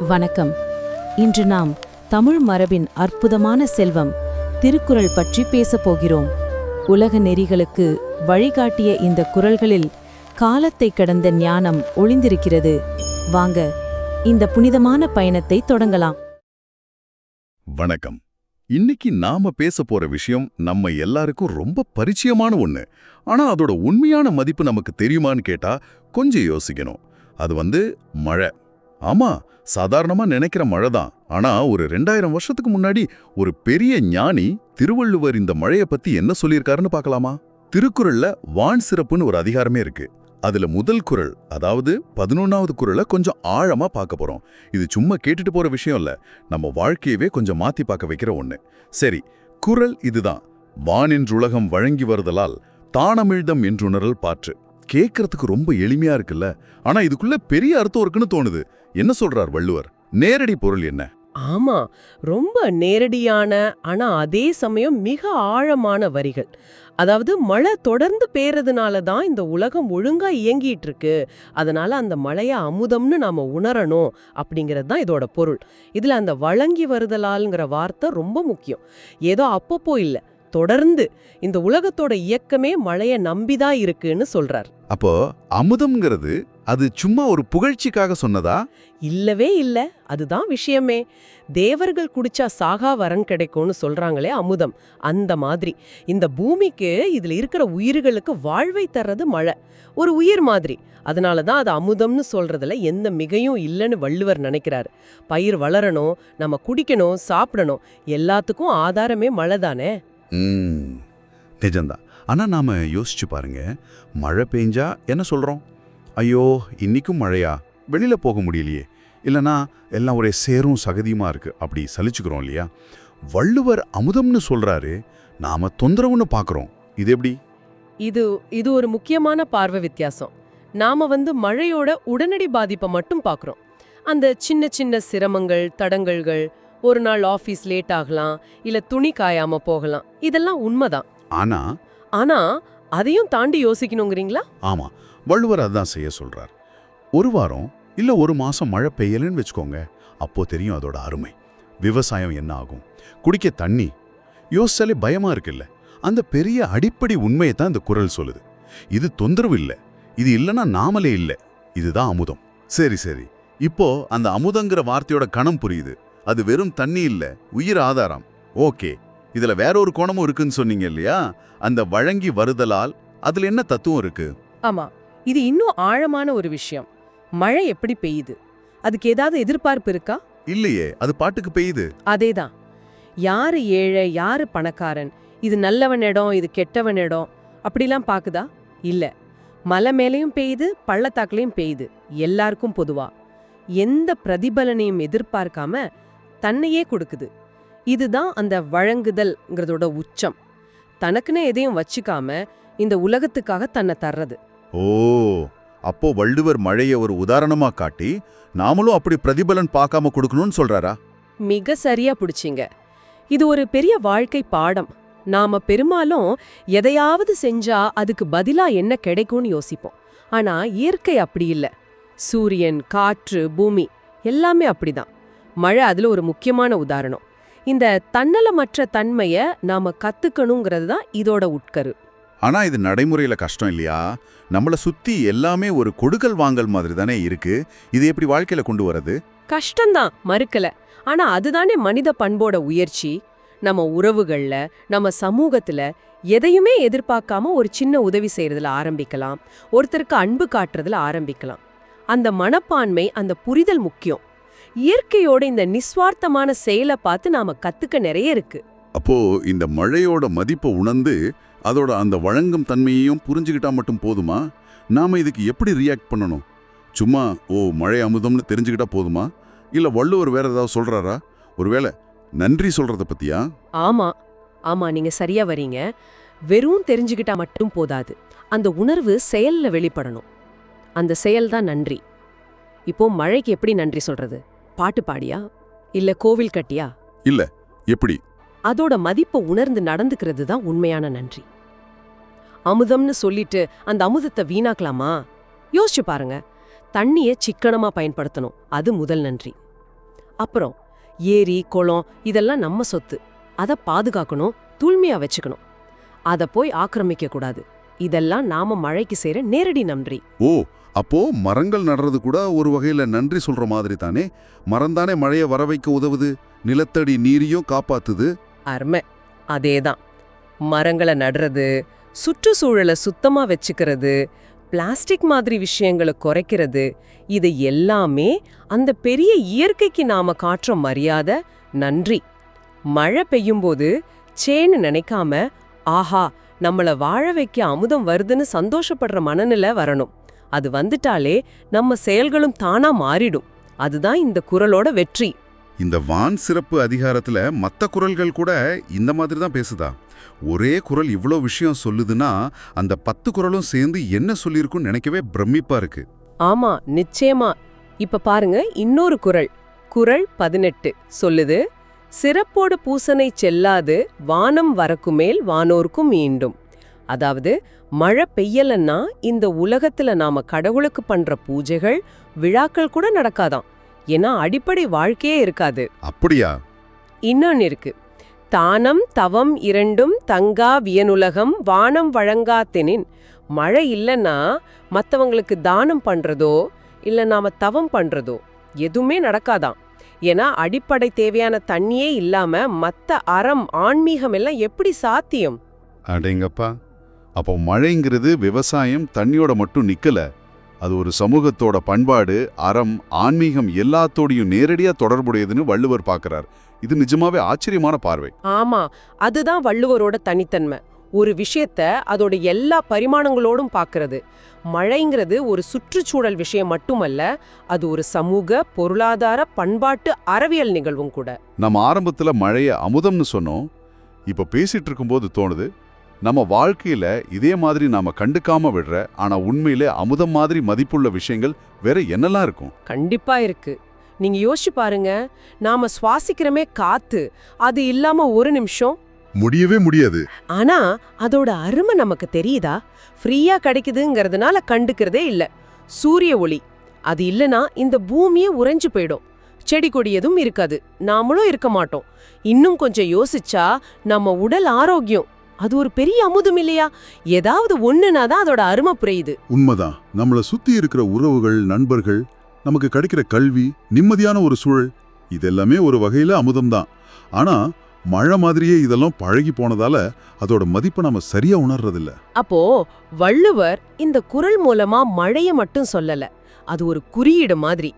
வணக்கம். இன்று நாம் தமிழ் மரபின் அற்புதமான செல்வம் திருக்குறள் பற்றி பேசப் போகிறோம். உலக நெறிகளுக்கு வழிகாட்டிய இந்த குறள்களில் காலத்தை கடந்த ஞானம் ஒளிந்திருக்கிறது. வாங்க இந்த புனிதமான பயணத்தை தொடங்கலாம். வணக்கம். இன்னைக்கு நாம பேச போற விஷயம் நம்ம எல்லாருக்கும் ரொம்ப பரிச்சயமான ஒண்ணு. ஆனா அதோட உண்மையான மதிப்பு நமக்கு தெரியுமான்னு கேட்டா கொஞ்சம் யோசிக்கணும். அது வந்து மழை. ஆமா சாதாரணமா நினைக்கிற மழை தான் ஆனா ஒரு ரெண்டாயிரம் வருஷத்துக்கு முன்னாடி ஒரு பெரிய ஞானி திருவள்ளுவர் இந்த மழைய பத்தி என்ன சொல்லியிருக்காருன்னு பார்க்கலாமா? திருக்குறள்ல வான் சிறப்புன்னு ஒரு அதிகாரமே இருக்கு. அதுல முதல் குறள் அதாவது பதினொன்னாவது குரலை கொஞ்சம் ஆழமா பார்க்க போறோம். இது சும்மா கேட்டுட்டு போற விஷயம் இல்ல. நம்ம வாழ்க்கையவே கொஞ்சம் மாத்தி பார்க்க வைக்கிற ஒண்ணு. சரி குறள் இதுதான். வானின்றுலகம் வழங்கி வருதலால் தானமிழ்தம் என்றுணரல் பாற்று. கேட்கறதுக்கு ரொம்ப எளிமையா இருக்குல்ல? ஆனா இதுக்குள்ள பெரிய அர்த்தம் இருக்குன்னு தோணுது. என்ன சொல்றார் வள்ளுவர்? நேரடி பொருள் என்ன? ஆமா ரொம்ப நேரடியான ஆனா அதே சமயம் மிக ஆழமான வரிகள். அதாவது மழை தொடர்ந்து பெய்யறதுனால தான் இந்த உலகம் ஒழுங்கா இயங்கிட்டு இருக்கு அதனால அந்த மழைய அமுதம்னு நாம உணரணும் அப்படிங்கிறது தான் இதோட பொருள். இதுல அந்த வழங்கி வருதலால்ங்கிற வார்த்தை ரொம்ப முக்கியம். ஏதோ அப்பப்போ இல்லை. தொடர்ந்து இந்த உலகத்தோட இயக்கமே மழைய நம்பிதான் இருக்குன்னு சொல்றார். அப்போ அமுதம்ங்கிறது அது சும்மா ஒரு புகழ்ச்சிக்காக சொன்னதா? இல்லவே இல்ல. அதுதான் விஷயமே. தேவர்கள் குடிச்சா சாகா வரம் கிடைக்கும்னு சொல்றாங்களே அமுதம். அந்த மாதிரி. இந்த பூமிக்கு இதுல இருக்கிற உயிர்களுக்கு வாழ்வை தர்றது மழை. ஒரு உயிர் மாதிரி. அதனால தான் அது அமுதம்னு சொல்றதுல எந்த மிகையும் இல்லைன்னு வள்ளுவர் நினைக்கிறாரு. பயிர் வளரணும் நம்ம குடிக்கணும் சாப்பிடணும். எல்லாத்துக்கும் ஆதாரமே மழை தானே நிஜம்தான். ஆனால் நாம் யோசிச்சு பாருங்க. மழை பெஞ்சா என்ன சொல்கிறோம் ஐயோ இன்றைக்கும் மழையா? வெளியில் போக முடியலையே. இல்லைனா எல்லாம் ஒரே சேரும் சகதியுமாக இருக்குது அப்படி சலிச்சுக்கிறோம் இல்லையா? வள்ளுவர் அமுதம்னு சொல்கிறாரு நாம் தொந்தரவுன்னு பார்க்குறோம் இது எப்படி? இது இது ஒரு முக்கியமான பார்வை வித்தியாசம். நாம் வந்து மழையோட உடனடி பாதிப்பை மட்டும் பார்க்குறோம் அந்த சின்ன சின்ன சிரமங்கள் தடங்கல்கள் ஒரு நாள் ஆஃபீஸ் லேட் ஆகலாம் இல்ல துணி காயாம போகலாம். இதெல்லாம் உண்மைதான். ஆனா? ஆனா அதையும் தாண்டி யோசிக்கணுங்கிறீங்களா? ஆமா. வள்ளுவர் அதான் செய்ய சொல்றார். ஒரு வாரம் இல்ல ஒரு மாசம் மழை பெய்யலன்னு வச்சுக்கோங்க அப்போ தெரியும் அதோட அருமை. விவசாயம் என்ன ஆகும்? குடிக்க தண்ணி. யோசிச்சாலே பயமா இருக்குல்ல. அந்த பெரிய அடிப்படை உண்மையை தான் இந்த குரல் சொல்லுது. இது தொந்தரவு இல்ல. இது இல்லனா நாமளே இல்ல. இதுதான் அமுதம். சரி சரி. இப்போ அந்த அமுதங்கிற வார்த்தையோட கணம் புரியுது. அது வெறும் தண்ணி இல்ல உயிர் ஆதாரம். ஓகே இதுல வேற ஒரு கோணமும் இருக்குன்னு சொன்னீங்க இல்லையா? அந்த வழங்கி வருதலால் அதுல என்ன தத்துவம் இருக்கு? ஆமா இது இன்னும் ஆழமான ஒரு விஷயம். மழை எப்படி பெய்யுது? அதுக்கு ஏதாவது எதிர்பார்ப்பு இருக்கா? இல்லையே அது பாட்டுக்கு பெய்யுது. அதேதான். யாரு ஏழை யாரு பணக்காரன்? இது நல்லவன் இடம் இது கெட்டவன் இடம் அப்படிலாம் பாக்குதா? இல்ல. மலை மேலேயும் பெய்யுது பள்ளத்தாக்குலயும் பெய்யுது எல்லாருக்கும் பொதுவா. எந்த பிரதிபலனையும் எதிர்பார்க்காம தன்னையே கொடுக்குது. இதுதான் அந்த வழங்குதல்ங்கிறதோட உச்சம். தனக்குன்னு எதையும் வச்சுக்காம இந்த உலகத்துக்காக தன்னை தர்றது. ஓ அப்போ வள்ளுவர் மழைய ஒரு உதாரணமா காட்டி நாமளும் அப்படி பிரதிபலன் பார்க்காம கொடுக்கணும்னு சொல்றாரா? மிக சரியா பிடிச்சிங்க. இது ஒரு பெரிய வாழ்க்கை பாடம். நாம பெரும்பாலும் எதையாவது செஞ்சா அதுக்கு பதிலா என்ன கிடைக்கும்னு யோசிப்போம். ஆனா இயற்கை அப்படி இல்ல. சூரியன் காற்று பூமி எல்லாமே அப்படிதான். மழை அதுல ஒரு முக்கியமான உதாரணம். இந்த தன்னலமற்ற தன்மைய நாம கத்துக்கணுங்கிறது தான் இதோட உட்கரு. ஆனா இது நடைமுறையில கஷ்டம் இல்லையா? நம்மள சுத்தி எல்லாமே ஒரு கொடுக்கல் வாங்கல் மாதிரி தானே இருக்கு. இது எப்படி வாழ்க்கையில கொண்டு வரது? கஷ்டம்தான் மறுக்கல. ஆனா அதுதானே மனித பண்போட உயர்ச்சி. நம்ம உறவுகள்ல நம்ம சமூகத்துல எதையுமே எதிர்பார்க்காம ஒரு சின்ன உதவி செய்யறதுல ஆரம்பிக்கலாம். ஒருத்தருக்கு அன்பு காட்டுறதுல ஆரம்பிக்கலாம். அந்த மனப்பான்மை அந்த புரிதல் முக்கியம். இயற்கையோட இந்த நிஸ்வார்த்தமான செயலை பார்த்து நாம கத்துக்க நிறைய இருக்கு. அப்போ இந்த மழையோட மதிப்பை உணர்ந்து அதோட அந்த வழங்கும் தன்மையையும் புரிஞ்சுக்கிட்டா மட்டும் போதுமா? நாம இதுக்கு எப்படி ரியாக்ட் பண்ணணும்? சும்மா ஓ மழை அமுதம்னு தெரிஞ்சுக்கிட்டா போதுமா? இல்ல வள்ளுவர் வேற ஏதாவது சொல்றாரா? ஒருவேளை நன்றி சொல்றத பத்தியா? ஆமா. ஆமா நீங்க சரியா வரீங்க. வெறும் தெரிஞ்சுக்கிட்டா மட்டும் போதாது. அந்த உணர்வு செயல்ல வெளிப்படணும். அந்த செயல் தான் நன்றி. இப்போ மழைக்கு எப்படி நன்றி சொல்றது? பாட்டு பாடியா? இல்ல கோவில் கட்டியா? எப்படி? அதோட மதிப்பை உணர்ந்து நடந்துக்கிறது தான் உண்மையான நன்றி. அமுதம்னு சொல்லிட்டு அந்த அமுதத்தை வீணாக்கலாமா? யோசிச்சு பாருங்க. தண்ணிய சிக்கனமா பயன்படுத்தணும். அது முதல் நன்றி. அப்புறம் ஏரி குளம் இதெல்லாம் நம்ம சொத்து. அதை பாதுகாக்கணும் தூய்மையா வச்சுக்கணும். அத போய் ஆக்கிரமிக்க கூடாது இதெல்லாம் நாம மழைக்கு செய்யற நேரடி நன்றி. ஓ அப்போ மரங்கள் நடுறது கூட ஒரு வகையில் நன்றி சொல்ற மாதிரி தானே? மரந்தானே மழையை வர வைக்க உதவுது? நிலத்தடி நீரையும் காப்பாத்துது. அருமை. அதேதான். மரங்களை நடுறது சுற்றுச்சூழலை சுத்தமா வச்சுக்கிறது பிளாஸ்டிக் மாதிரி விஷயங்களை குறைக்கிறது இது எல்லாமே அந்த பெரிய இயற்கைக்கு நாம காட்டுற மரியாதை நன்றி. மழை பெய்யும்போது சேன்னு நினைக்காம ஆஹா நம்மளை வாழ வைக்க அமுதம் வருதுன்னு சந்தோஷப்படுற மனநிலை வரணும். அது வந்துட்டாலே நம்ம செயல்களும் தானா மாறிடும். அதுதான் இந்த குரலோட வெற்றி. இந்த வான் சிறப்பு அதிகாரத்துல மத்த குரல்கள் கூட இந்த மாதிரி தான் பேசுதா? ஒரே குரல் இவ்ளோ விஷயம் சொல்லுதுன்னா அந்த பத்து குரலும் சேர்ந்து என்ன சொல்லியிருக்குன்னு நினைக்கவே பிரமிப்பா இருக்கு. ஆமா நிச்சயமா. இப்ப பாருங்க இன்னொரு குறள் குறள் பதினெட்டு. சொல்லுது சிறப்போடு பூசனை செல்லாது வானம் வரக்குமேல் வானோர்க்கும் மீண்டும் அதாவது மழை பெய்யலன்னா இந்த உலகத்துல நாம கடவுளுக்கு பண்ற பூஜைகள் விழாக்கள் கூட நடக்காதாம். ஏன்னா அடிப்படை வாழ்க்கையே இருக்காது. அப்படியா? இன்னொன்னு இருக்கு. தானம் தவம் இரண்டும் தங்கா வியனுலகம் வானம் வழங்காத்தெனின் மழை இல்லைன்னா மத்தவங்களுக்கு தானம் பண்றதோ இல்ல நாம தவம் பண்றதோ எதுவுமே நடக்காதாம். ஏன்னா அடிப்படை தேவையான தண்ணியே இல்லாம மத்த அறம் ஆன்மீகம் எல்லாம் எப்படி சாத்தியம்? அடேங்கப்பா. அப்போ மழைங்கிறது விவசாயம் தண்ணியோட மட்டும் நிக்கல. அது ஒரு சமூகத்தோட பண்பாடு அறம் ஆன்மீகம் எல்லாத்தோடையும் நேரடியா தொடர்புடையதுன்னு வள்ளுவர் பார்க்கறார் இது நிஜமாவே ஆச்சரியமான பார்வை. ஆமா அதுதான் வள்ளுவரோட தனித்தன்மை. ஒரு விஷயத்த அதோட எல்லா பரிமாணங்களோடும் பார்க்கறது மழைங்கிறது ஒரு சுற்றுச்சூழல் விஷயம் மட்டுமல்ல அது ஒரு சமூக பொருளாதார பண்பாட்டு அறவியல் நிகழ்வும் கூட. நம்ம ஆரம்பத்துல மழைய அமுதம்னு சொன்னோம். இப்ப பேசிட்டு இருக்கும்போது தோணுது நம்ம வாழ்க்கையில இதே மாதிரி நாம கண்டுக்காம விடுற ஆனா உண்மையிலே அமுதம் மாதிரி மதிப்புள்ள விஷயங்கள் வேற என்னெல்லாம் இருக்கும்? கண்டிப்பா இருக்கு. நீங்க யோசிச்சு பாருங்க நாம சுவாசிக்கிறமே காத்து அது இல்லாம ஒரு நிமிஷம். முடியவே முடியாது. ஆனா அதோட அருமை நமக்கு தெரியுதா? ஃப்ரீயா கிடைக்குதுங்கிறதுனால கண்டுக்கிறதே இல்ல. சூரிய ஒளி அது இல்லனா இந்த பூமியே உறைஞ்சு போயிடும். செடி கொடி எதுவும் இருக்காது. நாமளும் இருக்க மாட்டோம். இன்னும் கொஞ்சம் யோசிச்சா நம்ம உடல் ஆரோக்கியம் அது ஒரு பெரிய அமுதம் இல்லையா? ஏதாவது ஒண்ணுனா தான் அதோட அருமை புரியுது. உண்மைதான். நம்மள சுத்தி இருக்கிற உறவுகள் நண்பர்கள் நமக்கு கிடைக்கிற கல்வி நிம்மதியான ஒரு சூழல் இதெல்லாமே ஒரு வகையில அமுதம்தான் ஆனா மழை மாதிரியே இதெல்லாம் பழகி போனதால அதோட மதிப்பை நாம சரியா உணர்றதில்ல. அப்போ வள்ளுவர் இந்த குறள் மூலமா மழைய மட்டும் சொல்லல. அது ஒரு குறியீடு மாதிரி.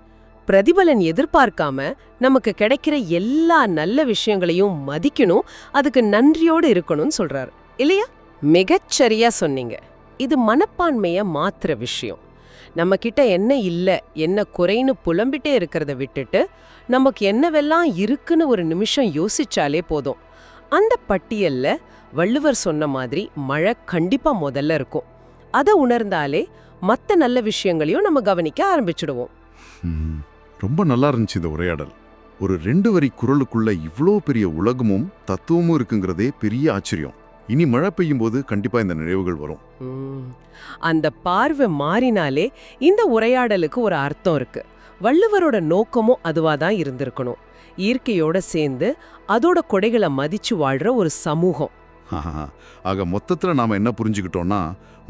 பிரதிபலன் எதிர்பார்க்காம நமக்கு கிடைக்கிற எல்லா நல்ல விஷயங்களையும் மதிக்கணும் அதுக்கு நன்றியோடு இருக்கணும்னு சொல்றாரு. இல்லையா? மிகச்சரியா சொன்னீங்க. இது மனப்பான்மைய மாத்துற விஷயம். நம்ம கிட்ட என்ன இல்லை என்ன குறைன்னு புலம்பிட்டே இருக்கிறத விட்டுட்டு நமக்கு என்னவெல்லாம் இருக்குன்னு ஒரு நிமிஷம் யோசிச்சாலே போதும். அந்த பட்டியல்ல வள்ளுவர் சொன்ன மாதிரி மழை கண்டிப்பா முதல்ல இருக்கும். அதை உணர்ந்தாலே மற்ற நல்ல விஷயங்களையும் நம்ம கவனிக்க ஆரம்பிச்சிடுவோம். ரொம்ப நல்லா இருந்துச்சு இந்த உரையாடல். ஒரு ரெண்டு வரி குரலுக்குள்ள இவ்ளோ பெரிய உலகமும் தத்துவமும் இருக்குங்கிறதே பெரிய ஆச்சரியம். இனி மழை பெய்யும் போது கண்டிப்பா இந்த நினைவுகள் வரும். அந்த பார்வை மாறினாலே இந்த உரையாடலுக்கு ஒரு அர்த்தம் இருக்கு. வள்ளுவரோட நோக்கமும் அதுவா தான் இருந்திருக்கணும். இயற்கையோட சேர்ந்து அதோட கொடைகளை மதிச்சு வாழ்ற ஒரு சமூகம். ஆக மொத்தத்துல நாம என்ன புரிஞ்சுக்கிட்டோம்னா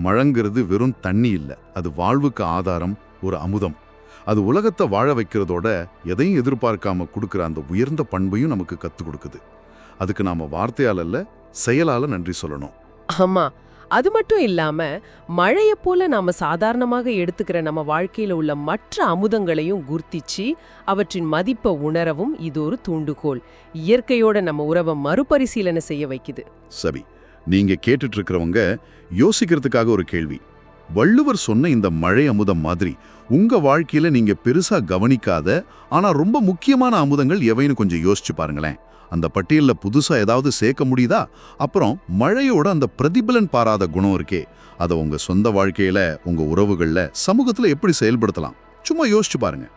மழைங்கிறது வெறும் தண்ணி இல்ல. அது வாழ்வுக்கு ஆதாரம் ஒரு அமுதம். அது உலகத்தை வாழ வைக்கிறதோட எதையும் எதிர்பார்க்காம கொடுக்கிற அந்த உயர்ந்த பண்பையும் நமக்கு கத்து கொடுக்குது. அதுக்கு நாம வார்த்தையால அல்ல செயலால நன்றி சொல்லணும். ஆமா. அது மட்டும் இல்லாம மழைய போல நாம சாதாரணமாக எடுத்துக்கிற நம்ம வாழ்க்கையில உள்ள மற்ற அமுதங்களையும் குர்த்திச்சு அவற்றின் மதிப்பை உணரவும் இது ஒரு தூண்டுகோல். இயற்கையோட நம்ம உறவை மறுபரிசீலனை செய்ய வைக்குது. சரி. நீங்க கேட்டுட்டு இருக்கிறவங்க யோசிக்கிறதுக்காக ஒரு கேள்வி. வள்ளுவர் சொன்ன இந்த மழை அமுதம் மாதிரி உங்க வாழ்க்கையில நீங்க பெருசா கவனிக்காத ஆனா ரொம்ப முக்கியமான அமுதங்கள் எவைன்னு கொஞ்சம் யோசிச்சு பாருங்களேன். அந்த பட்டியலில் புதுசாக ஏதாவது சேர்க்க முடியுதா? அப்புறம் மழையோட அந்த பிரதிபலன் பாராத குணம் இருக்கே அதை உங்க சொந்த வாழ்க்கையில உங்கள் உறவுகளில் சமூகத்தில் எப்படி செயல்படுத்தலாம்? சும்மா யோசிச்சு பாருங்க.